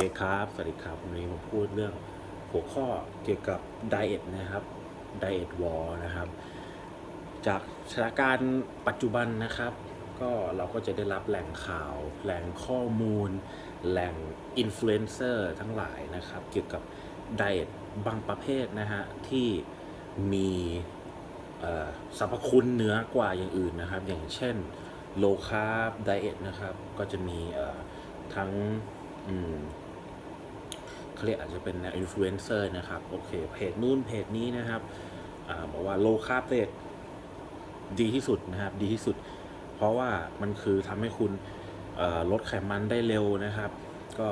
ครับ สวัสดีครับ วันนี้มาพูดเรื่องหัวข้อเกี่ยวกับไดเอทนะครับ ไดเอทวอลนะครับ จากสถานการณ์ปัจจุบันนะครับ ก็เราก็จะได้รับแหล่งข่าว แหล่งข้อมูล แหล่งอินฟลูเอนเซอร์ทั้งหลายนะครับ เกี่ยวกับไดเอทบางประเภทนะฮะ ที่มีสรรพคุณเหนือกว่าอย่างอื่นนะครับ อย่างเช่น low carb diet นะครับ ก็จะมีทั้ง เขาเรียกอาจจะเป็นอินฟลูเอนเซอร์นะครับ โอเค เพจนู้นเพจนี้นะครับอบอกว่า low carb diet ดีที่สุดนะครับ ดีที่สุด เพราะว่ามันคือทำให้คุณลดไขมันได้เร็วนะครับ ก็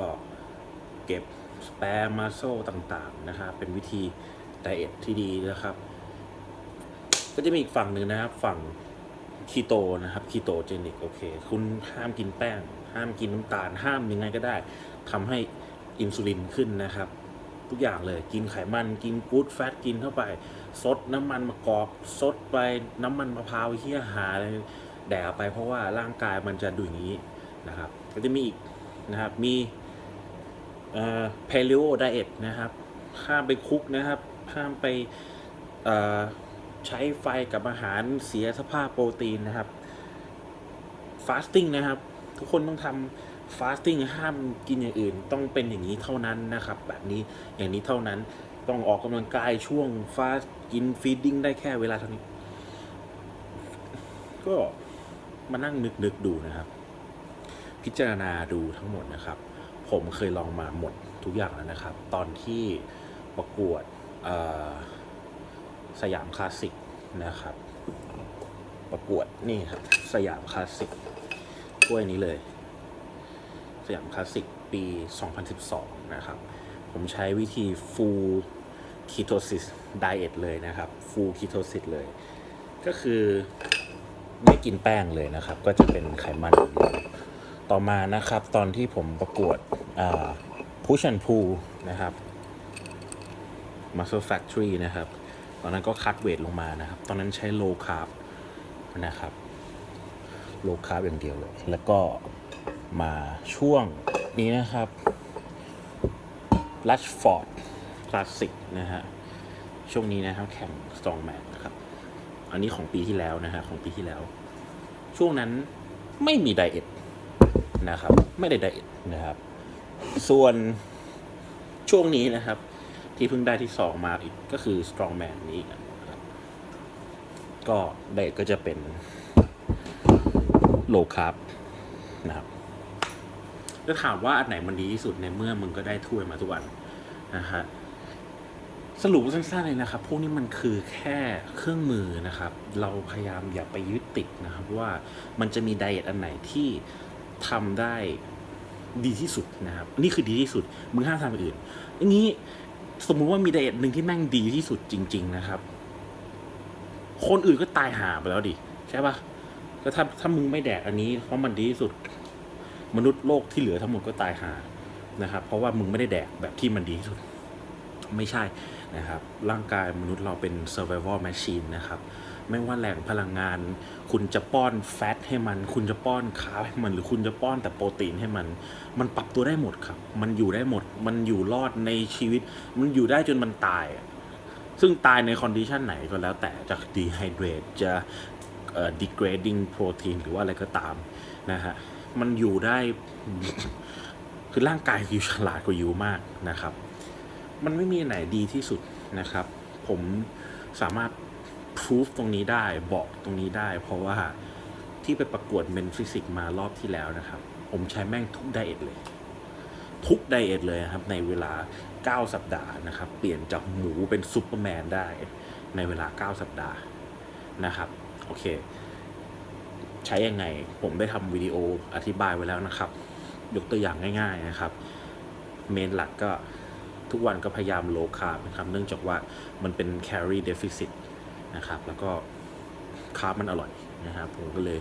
เก็บสเปร์มาโซต่างๆนะครับ เป็นวิธีไดเอทที่ดีนะครับ ก็จะมีอีกฝั่งหนึ่งนะครับ ฝั่งคีโตนะครับคีโตเจนิกโอเค คุณห้ามกินแป้ง ห้ามกินน้ำตาลห้ามยังไงก็ได้ทำให้ อินซูลินขึ้นนะครับ ทุกอย่างเลยกินไขมันกินกู๊ดแฟตกินเข้าไป ซดน้ำมันมะกอกซดไปน้ำมันมะพร้าวเฮียหาอะไรแดกไปเพราะว่าร่างกายมันจะดูอย่างนี้นะครับ ก็จะมีอีกนะครับมีเอ่อ paleo diet นะครับห้ามไปคุกนะครับห้ามไปใช้ไฟกับอาหารเสียสภาพโปรตีนนะครับ fasting นะครับ ทุกคนต้องทำ fasting ห้ามกินอย่างอื่น ต้องเป็นอย่างนี้เท่านั้นนะครับ แบบนี้อย่างนี้เท่านั้นต้องออกกำลังกายช่วง fast กิน feeding ได้แค่เวลาเท่านี้ ก็มานั่งนึกนึกๆดูนะครับ พิจารณาดูทั้งหมดนะครับ ผมเคยลองมาหมดทุกอย่างแล้วนะครับ ตอนที่ประกวดสยามคลาสสิกนะครับ ประกวดนี่ครับ สยามคลาสสิกถ้วยนี้เลย สยามคลาสสิกปี 2012 นะครับ ผมใช้วิธี full ketosis diet เลยนะครับ full ketosis เลย ก็คือไม่กินแป้งเลยนะครับ ก็จะเป็นไขมัน ต่อมานะครับ ตอนที่ผมประกวดพุชันพูนะครับ Muscle Factory นะครับ ตอนนั้นก็คัดเวทลงมานะครับ ตอนนั้นใช้ low carb นะครับ low carb อย่างเดียวเลย แล้วก็ มาช่วงนี้นะครับ Rashford Classic นะฮะ ช่วงนี้นะครับแข่ง Strongman นะครับ อันนี้ของปีที่แล้วนะฮะ ของปีที่แล้ว ช่วงนั้นไม่มีไดเอทนะครับ ไม่ได้ไดเอทนะครับ ส่วนช่วงนี้นะครับ ที่เพิ่งได้ที่สองมาอีกก็คือ Strongman นี้นครับก็ไดเอทก็จะเป็น low carb นะครับ จะถามว่าอันไหนมันดีที่สุดในเมื่อมึงก็ได้ถ้วยมาทุกวันนะฮะสรุปสั้นๆเลยนะครับ พวกนี้มันคือแค่เครื่องมือนะครับ เราพยายามอย่าไปยึดติดนะครับว่ามันจะมีไดเอทอันไหนที่ทำได้ดีที่สุดนะครับ นี่คือดีที่สุด มึงห้ามทำอื่นอย่างนี้สมมุติว่ามีไดเอทหนึ่งที่แม่งดีที่สุดจริง ๆ นะครับ คนอื่นก็ตายหาไปแล้วดิใช่ปะก็ถ้าถ้ามึงไม่แดกอันนี้เพราะมันดีที่สุด มนุษย์โลกที่เหลือทั้งหมดก็ตายหานะครับ เพราะว่ามึงไม่ได้แดกแบบที่มันดีที่สุด ไม่ใช่นะครับ ร่างกายมนุษย์เราเป็น survival machine นะครับ ไม่ว่าแหล่งพลังงาน คุณจะป้อนแฟตให้มัน คุณจะป้อนคาร์บให้มัน หรือคุณจะป้อนแต่โปรตีนให้มัน มันปรับตัวได้หมดครับ มันอยู่ได้หมด มันอยู่รอดในชีวิต มันอยู่ได้จนมันตาย ซึ่งตายในคอนดิชันไหนก็แล้วแต่จะ dehydrate จะ degrading protein หรือว่าอะไรก็ตามนะฮะ มันอยู่ได้ คือร่างกายยูฉลาดกว่ายูมากนะครับ มันไม่มีไหนดีที่สุดนะครับ ผมสามารถพิสูจตรงนี้ได้บอกตรงนี้ได้ เพราะว่าที่ไปประกวดเมนฟิสิกมารอบที่แล้วนะครับ ผมใช้แม่งทุกไดเอทเลย ทุกไดเอทเลยครับ ในเวลา 9 สัปดาห์นะครับ เปลี่ยนจากหมูเป็นซูเปอร์แมนได้ในเวลา 9 สัปดาห์นะครับ โอเค ใช้ยังไง ผมได้ทำวิดีโออธิบายไว้แล้วนะครับ ยกตัวอย่างง่าย ๆนะครับ เมนหลักก็ทุกวันก็พยายามโลคาร์บนะครับ เนื่องจากว่ามันเป็นแคลอรี่เดฟิซิตนะครับ แล้วก็คาร์บมันอร่อยนะครับผมก็เลย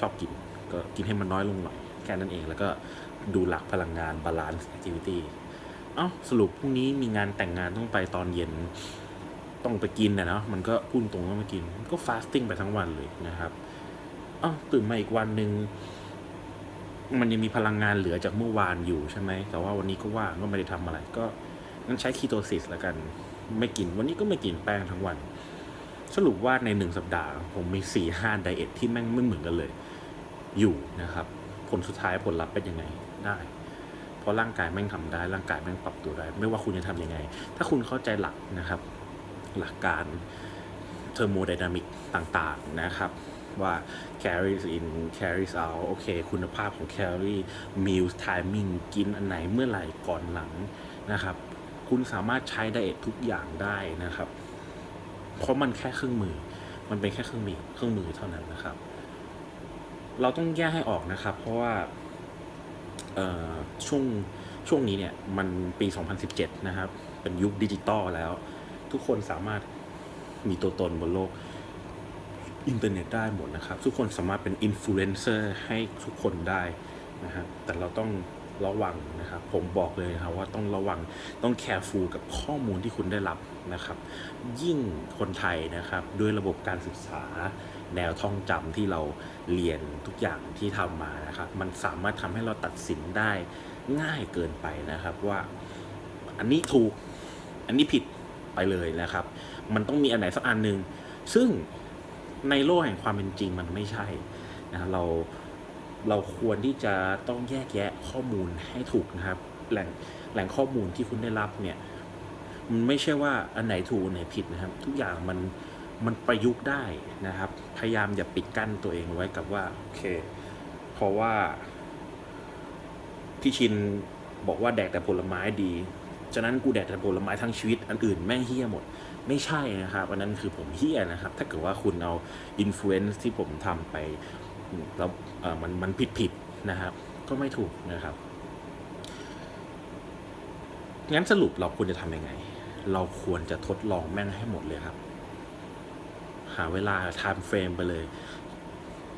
ชอบกิน ก็กินให้มันน้อยลงหน่อย แค่นั้นเองแล้วก็ดูหลักพลังงานบาลานซ์แอคทิวิตี้เอ้าสรุปพรุ่งนี้มีงานแต่งงานต้องไปตอนเย็นต้องไปกินนะเนาะมันก็พูดตรงว่ามากิน ก็ฟาสติ้งไปทั้งวันเลยนะครับ อ้าตื่นมาอีกวันหนึ่งมันยังมีพลังงานเหลือจากเมื่อวานอยู่ใช่ไหม แต่ว่าวันนี้ก็ว่างก็ไม่ได้ทำอะไร ก็งั้นใช้คีโตซิสล้วกัน ไม่กิน วันนี้ก็ไม่กินแป้งทั้งวัน สรุปว่าในหนึ่งสัปดาห์ ผมมีสี่ห้าไดเอทที่แม่งไม่เหมือนกันเลย อยู่นะครับ ผลสุดท้ายผลลัพธ์เป็นยังไงได้ เพราะร่างกายแม่งทำได้ ร่างกายแม่งปรับตัวได้ ไม่ว่าคุณจะทำยังไง ถ้าคุณเข้าใจหลักนะครับ หลักการเทอร์โมไดนามิกต่างๆนะครับ ว่า carries in carries out โอเค คุณภาพของ carry meals timing กินอันไหนเมื่อไหร่ก่อนหลังนะครับ คุณสามารถใช้ไดเอททุกอย่างได้นะครับ เพราะมันแค่เครื่องมือ มันเป็นแค่เครื่องมือเครื่องมือเท่านั้นนะครับ เราต้องแยกให้ออกนะครับ เพราะว่าช่วงช่วงนี้เนี่ยมันปี 2017 นะครับ เป็นยุคดิจิตอลแล้ว ทุกคนสามารถมีตัวตนบนโลก อินเทอร์เน็ตได้หมดนะครับ ทุกคนสามารถเป็นอินฟลูเอนเซอร์ให้ทุกคนได้นะฮะแต่เราต้องระวังนะครับ ผมบอกเลยนะครับว่าต้องระวังต้องแคร์ฟูลกับข้อมูลที่คุณได้รับนะครับ ยิ่งคนไทยนะครับด้วยระบบการศึกษา แนวท่องจำที่เราเรียนทุกอย่างที่ทำมานะครับ มันสามารถทำให้เราตัดสินได้ง่ายเกินไปนะครับว่าอันนี้ถูกอันนี้ผิดไปเลยนะครับ มันต้องมีอันไหนสักอันหนึ่งซึ่ง ในโลกแห่งความเป็นจริงมันไม่ใช่นะเราเราควรที่จะต้องแยกแยะข้อมูลให้ถูกนะครับ แหล่งแหล่งข้อมูลที่คุณได้รับเนี่ยมันไม่ใช่ว่าอันไหนถูกอันไหนผิดนะครับ ทุกอย่างมันมันประยุกต์ได้นะครับ พยายามอย่าปิดกั้นตัวเองไว้กับว่าโอเค เพราะว่าพี่ชินบอกว่าแดกแต่ผลไม้ดี ฉะนั้นกูแดกแต่ผลไม้ทั้งชีวิต อันอื่นแม่งเฮี้ยหมด ไม่ใช่นะครับอันนั้นคือผมเฮี้ยนะครับ ถ้าเกิดว่าคุณเอาอินฟลูเอนซ์ที่ผมทำไปแล้วมันมันผิดผิดนะครับ ก็ไม่ถูกนะครับ งั้นสรุปเราควรจะทำยังไง เราควรจะทดลองแม่งให้หมดเลยครับ หาเวลา time frame ไปเลย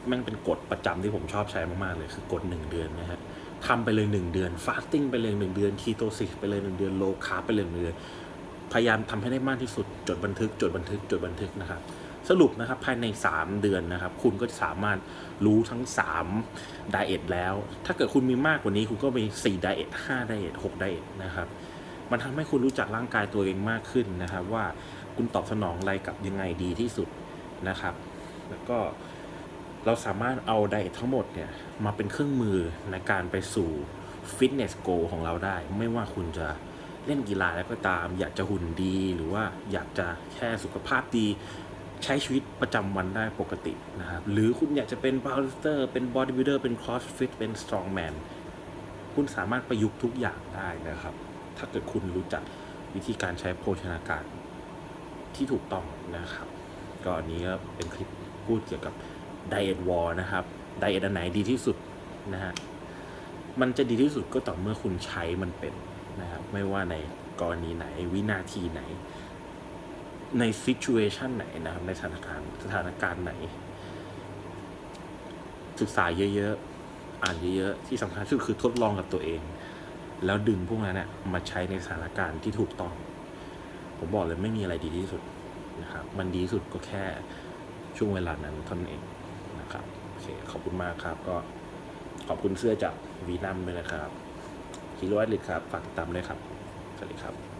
แม่งเป็นกฎประจำที่ผมชอบใช้มาก ๆ เลย คือกฎหนึ่งเดือนนะฮะทำไปเลยหนึ่งเดือน fasting ไปเลยหนึ่งเดือน ketosis ไปเลยหนึ่งเดือน low carb ไปเลยหนึ่งเดือน พยายามทำให้ได้มากที่สุด จดบันทึก จดบันทึก จดบันทึกนะครับ สรุปนะครับภายใน 3 เดือนนะครับ คุณก็สามารถรู้ทั้ง3 d ดเอทแล้ว ถ้าเกิดคุณมีมากกว่านี้คุณก็มี4 d ดเอท5 d ดเอท6 d ดเอทนะครับ มันทำให้คุณรู้จักร่างกายตัวเองมากขึ้นนะครับ ว่าคุณตอบสนองอะไรกับยังไงดีที่สุดนะครับ แล้วก็เราสามารถเอาไดเอททั้งหมดเนี่ยมาเป็นเครื่องมือในการไปสู่ฟิตเนสโกของเราได้ ไม่ว่าคุณจะ เล่นกีฬาแล้วก็ตาม อยากจะหุ่นดีหรือว่าอยากจะแค่สุขภาพดี ใช้ชีวิตประจำวันได้ปกตินะครับหรือคุณอยากจะเป็นบาร์เตอร์เป็นบอดี้บิ l เดอร์เป็นค o อสฟิตเป็นสตรองแมนคุณสามารถประยุกต์ทุกอย่างได้นะครับ ถ้าเกิดคุณรู้จักวิธีการใช้โภชนาการที่ถูกต้องนะครับ ก็อันนี้ก็เป็นคลิปพูดเกี่ยวกับไดเอทวอลนะครับไดเอทอันไหนดีที่สุดนะฮะมันจะดีที่สุดก็ต่อเมื่อคุณใช้มันเป็น นะครับไม่ว่าในกรณีไหนวินาทีไหน ในซิจูเอชันไหนนะครับในสถานการณ์สถานการณ์ไหน ศึกษาเยอะๆ อ่านเยอะๆ ที่สำคัญที่สุดคือทดลองกับตัวเอง แล้วดึงพวกนั้นเนี่ยมาใช้ในสถานการณ์ที่ถูกต้อง ผมบอกเลยไม่มีอะไรดีที่สุดนะครับ มันดีสุดก็แค่ช่วงเวลานั้นเท่านั้นเองนะครับโอเคขอบคุณมากครับก็ขอบคุณเสื้อจากวีนัมด้วยนะครับ กิโรไอริครับฝากติดตามด้วยครับ สวัสดีครับ